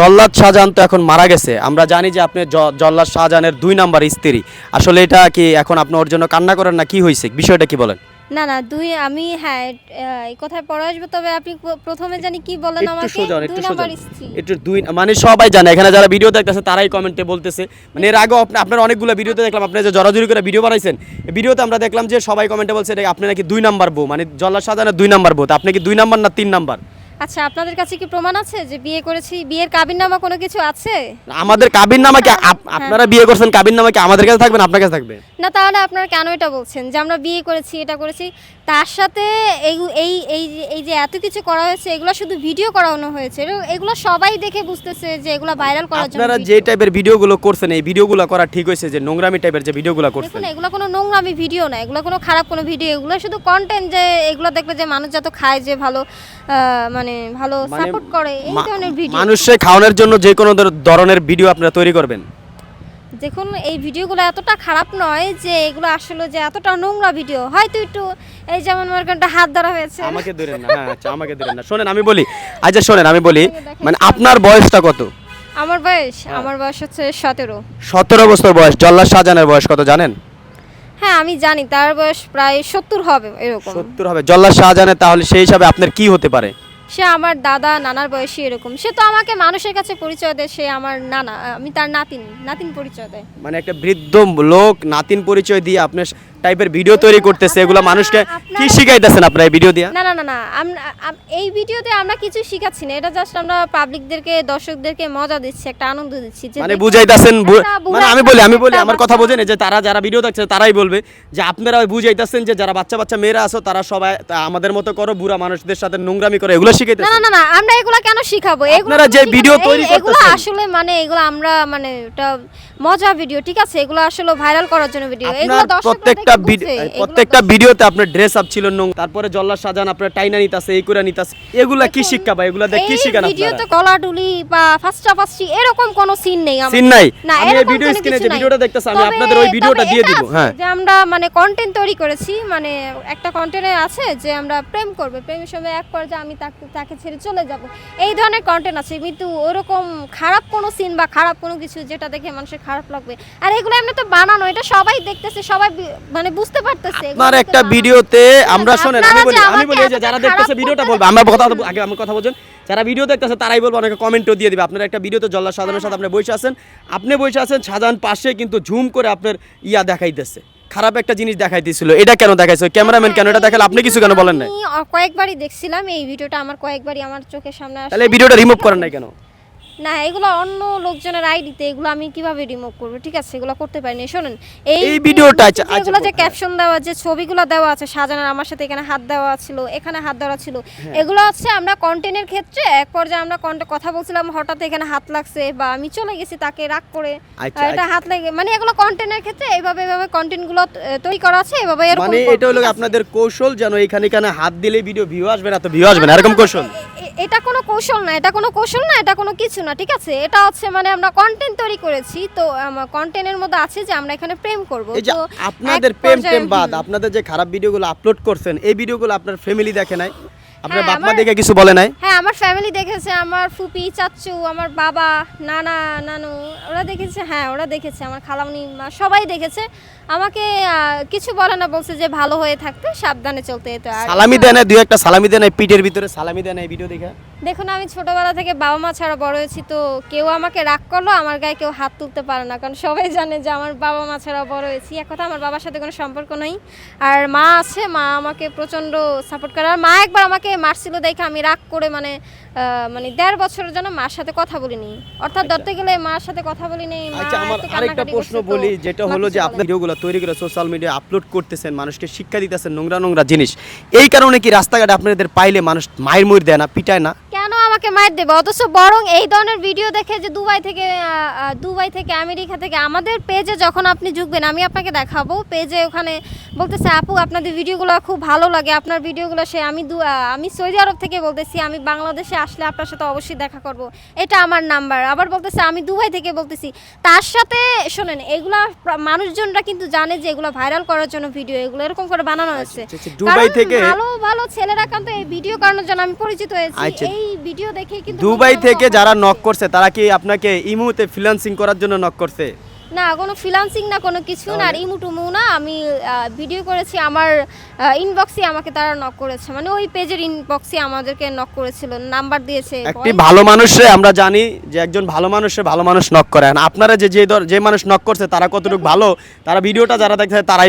জল্লাদ শাহজাহান তো এখন মারা গেছে। আমরা জানি যে আপনি জল্লাদ শাহজাহানের দুই নাম্বার স্ত্রী। আসলে এটা কি এখন আপনি ওর জন্য কান্না করেন না কি হয়েছে? বিষয়টা কি বলেন? না না দুই আমি হ্যাঁ এই কথায় পরে আসব তবে আপনি প্রথমে জানি কি বলেন আমাকে? দুই নাম্বার স্ত্রী। একটু দুই মানে সবাই জানে এখানে যারা ভিডিও দেখতেছে তারাই কমেন্টে বলতেছে। মানে এর আগেও আপনি আপনার অনেকগুলো ভিডিওতে দেখলাম আপনি যে জরাজুরি করে ভিডিও বানাইছেন এই ভিডিওতে আমরা দেখলাম যে সবাই কমেন্টে বলছে এটা আপনি নাকি দুই নাম্বার বউ মানে জল্লাদ শাহজাহানের দুই নাম্বার বউ। তা আপনি কি দুই নাম্বার না তিন নাম্বার? আচ্ছা আপনাদের কাছে কি প্রমাণ আছে যে বিয়ে করেছি বিয়ের কাবিন নামা কোনো কিছু আছে? আমাদের কাবিন নামা কি আপ- আপনারা বিয়ে করছেন কাবিন নামা কি আমাদের কাছে থাকবে না আপনার কাছে থাকবে? না তাহলে আপনারা কেন এটা বলছেন যে আমরা বিয়ে করেছি এটা করেছি? তার সাথে এই এই এই যে- এই যে এত কিছু করা হয়েছে এগুলো শুধু ভিডিও করানো হয়েছে এগুলো- এগুলো সবাই দেখে বুঝতেছে যে এগুলো ভাইরাল করার জন্য আপনারা video। যে টাইপের ভিডিওগুলো করছেন এই ভিডিওগুলো করা ঠিক হয়েছে যে নোংরামি টাইপের যে ভিডিওগুলো করছেন? দেখুন এগুলো কোনো নোংরামি ভিডিও না এগুলো কোনো খারাপ কোনো ভিডিও এগুলো শুধু কন্টেন্ট যে এগুলো দেখলে যে মানুষ যত খায় যে ভালো আহ, মানে ভালো মানে সাপোর্ট করে এই ধরনের ভিডিও মানুষে খাওয়ানোর জন্য যে কোনো ধরনের ভিডিও আপনারা তৈরি করবেন। দেখুন এই ভিডিওগুলো এতটা খারাপ নয় যে এগুলো আসলে যে এতটা নোংরা ভিডিও হয়তো একটু এই যেমন আমার একটা হাত ধরা হয়েছে। আমাকে ধরেন না হ্যাঁ আচ্ছা আমাকে ধরেন না। শোনেন আমি বলি আচ্ছা শোনেন আমি বলি মানে আপনার বয়সটা কত? আমার বয়স? হ্যাঁ। আমার বয়স হচ্ছে সতেরো। সতেরো বছর বয়স জল্লাদ শাহজাহানের বয়স কত জানেন? হ্যাঁ আমি জানি তার বয়স প্রায় সত্তর হবে এরকম। সত্তর হবে। জল্লাদ শাহজাহানের তাহলে সেই হিসাবে আপনার কি হতে পারে? সে আমার দাদা, নানার বয়সী এরকম। সে তো আমাকে মানুষের কাছে পরিচয় দেয়, সে আমার নানা, আমি তার নাতিন নাতিন পরিচয় দেয়। মানে একটা বৃদ্ধ লোক, নাতিন পরিচয় দিয়ে আপনার টাইপের ভিডিও তৈরি করতেছে এগুলো মানুষকে কি শিখাইতেছেন আপনার এই ভিডিও দিয়ে? না না না না আমরা এই ভিডিওতে আমরা কিছু শিখাচ্ছি না এটা জাস্ট আমরা পাবলিকদেরকে দর্শকদেরকে মজা দিচ্ছি একটা আনন্দ দিচ্ছি মানে বুঝাইতেছেন মানে আমি বলি আমি বলি আমার কথা বোঝেন যে তারা যারা ভিডিও দেখছে তারাই বলবে যে আপনারা বুঝাইতেছেন যে যারা বাচ্চা বাচ্চা মেয়েরা আছো তারা সবাই আমাদের মতো করো বুড়া মানুষদের সাথে নোংরামি করো এগুলো না না না না আমরা এগুলা কেন শিখাবো? আপনারা যে ভিডিও তৈরি এগুলো করতেছেন। আসলে মানে এগুলো আমরা মানে এটা মজা ভিডিও ঠিক আছে? এগুলো আসলে ভাইরাল করার জন্য ভিডিও এগুলো দর্শকরা প্রত্যেকটা দেখে ভিডিও প্রত্যেকটা ভিডিওতে আপনার ড্রেস আপ ছিল নোং তারপরে জল্লাদ সাজান আপনার টাইনা নিতাছে এই করে নিতাছে। এগুলা কি শিক্ষা বা এগুলা দিয়ে কি শিখান আপনারা? গলাডুলি বা ফাস্টা ফাস্টি এরকম কোনো সিন নেই আমার। সিন নাই? আমি এই ভিডিও স্ক্রিনে যে ভিডিওটা দেখতেছি আমি আপনাদের ওই ভিডিওটা দিয়ে দিব হ্যাঁ। যে আমরা মানে কন্টেন্ট তৈরি করেছি মানে একটা কন্টেন্টে আছে যে আমরা প্রেম করব প্রেমের সময় এক পর্যায়ে আমি তাকে তাকে ছেড়ে চলে যাব। এই ধরনের কন্টেন্ট আছে কিন্তু ওরকম খারাপ কোনো সিন বা খারাপ কোনো কিছু যেটা দেখে মানুষের খারাপ লাগবে। আর এগুলো এমনি তো বানানো এটা সবাই দেখতেছে সবাই মানে বুঝতে পারতেছে আপনার একটা ভিডিওতে আমরা আছে, শোনেন আমি বলি আমি বলি যে যারা দেখতেছে ভিডিওটা বলবে আমার কথা আগে আমার কথা বলছেন। যারা ভিডিও দেখতেছে তারাই বলব অনেকে কমেন্টও দিয়ে দিবে। আপনার একটা ভিডিওতে জল্লাদ সাধারণের সাথে আপনি বসে আছেন। আপনি বসে আছেন সাধারণ পাশে কিন্তু ঝুম করে আপনার ইয়া দেখাইতেছে। খারাপ একটা জিনিস দেখাই দেখাইতেছিল। এটা কেন দেখাইছে? ক্যামেরাম্যান কেন এটা দেখালে? আপনি কিছু কেন বলেন আমি কয়েকবারই দেখছিলাম এই ভিডিওটা আমার কয়েকবারই আমার চোখের সামনে আসে তাহলে এই ভিডিওটা রিমুভ করেন নাই কেন? না এগুলো অন্য লোকজনের আইডিতে এগুলো আমি কীভাবে রিমুভ করব? ঠিক আছে এগুলো করতে পারিনি। শোনেন এই ভিডিওটা আচ্ছা- আচ্ছা, এগুলো যে। ক্যাপশন দেওয়া যে ছবিগুলো দেওয়া আছে সাজানোর আমার সাথে এখানে হাত দেওয়া ছিল এখানে হাত দেওয়া ছিল হ্যাঁ। এগুলো হচ্ছে আমরা কন্টেন্টের ক্ষেত্রে এক পর্যায়ে আমরা কন্টে কথা বলছিলাম হঠাৎ এখানে হাত লাগছে বা আমি চলে গেছি তাকে রাগ করে। আচ্ছা, এটা হাত লাগে মানে এগুলো কন্টেন্টের ক্ষেত্রে এইভাবে এইভাবে কন্টেন্টগুলো তৈরি করা আছে এভাবে এরকম মানে এটা হলো আপনাদের কৌশল যেন এখানে এখানে হাত দিলে ভিডিও ভিউ আসবে না তো ভিউ আসবে না এরকম কৌশল? এটা কোনো কৌশল না এটা কোনো কৌশল না এটা কোনো কিছু না ঠিক আছে? এটা হচ্ছে মানে আমরা কন্টেন্ট তৈরি করেছি তো কন্টেন্টের মধ্যে আছে যে আমরা এখানে প্রেম করব। তো আপনাদের প্রেম প্রেম বাদ আপনাদের যে খারাপ ভিডিওগুলো আপলোড করছেন এই ভিডিওগুলো আপনার ফ্যামিলি দেখে নাই? আপনার হ্যাঁ, বাপ মা আমার- দেখে কিছু বলে নাই? হ্যাঁ আমার ফ্যামিলি দেখেছে আমার ফুপি চাচু আমার বাবা নানা নানু ওরা দেখেছে হ্যাঁ ওরা দেখেছে আমার খালামনি মা সবাই দেখেছে। আমাকে কিছু বলে না বলছে যে ভালো হয়ে থাকতে সাবধানে চলতে তো আর সালামি দেয় না। দুই একটা সালামি দেয় না পিঠের ভিতরে সালামি দেয় না ভিডিও দেখে। দেখুন আমি ছোটবেলা থেকে বাবা মা ছাড়া বড় হয়েছি তো কেউ আমাকে রাগ করল আমার গায়ে কেউ হাত তুলতে পারে না। কারণ সবাই জানে যে আমার বাবা মা ছাড়া বড় হয়েছি। এক কথা আমার বাবার সাথে কোনো সম্পর্ক নেই। আর মা আছে মা আমাকে প্রচণ্ড সাপোর্ট করে। আর মা একবার আমাকে মারছিল দেখে আমি রাগ করে মানে মানে দেড় বছরের জন্য মার সাথে কথা বলিনি। অর্থাৎ ধরতে গেলে মার সাথে কথা বলিনি আচ্ছা আমার আরেকটা প্রশ্ন বলি যেটা হলো যে আপনি। ভিডিওগুলো তৈরি করে সোশ্যাল মিডিয়ায় আপলোড করতেছেন মানুষকে শিক্ষা দিতেছেন নোংরা নোংরা জিনিস। এই কারণে কি রাস্তাঘাটে আপনাদের পাইলে মানুষ মায়ের মুড় দেয় না পিটায় না? আমাকে মার দেবে। অথচ বরং এই ধরনের ভিডিও দেখে যে দুবাই থেকে দুবাই থেকে আমেরিকা থেকে আমাদের পেজে যখন আপনি ঢুকবেন আমি আপনাকে দেখাবো। পেজে ওখানে বলতেছে আপু আপনাদের ভিডিওগুলো খুব ভালো লাগে। আপনার ভিডিওগুলো সে আমি দু- আমি সৌদি আরব থেকে বলতেছি আমি বাংলাদেশে আসলে আপনার সাথে অবশ্যই দেখা করব। এটা আমার নাম্বার আবার বলতেছে আমি দুবাই থেকে বলতেছি। তার সাথে শোনেন এগুলা মানুষজনরা কিন্তু জানে যে এগুলো ভাইরাল করার জন্য ভিডিও এগুলো এরকম করে বানানো হয়েছে আচ্ছা, আচ্ছা, দুবাই কারণ থেকে ভালো ভালো ছেলেরা কিন্তু এই ভিডিও করানোর জন্য আমি পরিচিত হয়েছি। আচ্ছা। এই ভিডিও ভিডিও দেখেই কিন্তু দুবাই থেকে যারা নক করছে। তারা কি আপনাকে ইমুতে ফ্রিল্যান্সিং করার জন্য নক করছে? না কোনো না কোনো কিছু না আর ইমু টুমু না আমি ভিডিও করেছি আমার ইনবক্সে আমাকে তারা নক করেছে। মানে ওই পেজের ইনবক্সে আমাদেরকে নক করেছিল নাম্বার দিয়েছে একটি ভালো মানুষে আমরা জানি যে একজন ভালো মানুষে ভালো মানুষ নক করে। আপনারা যে যে যে মানুষ নক করছে তারা কতটুকু ভালো তারা ভিডিওটা যারা দেখছে তারাই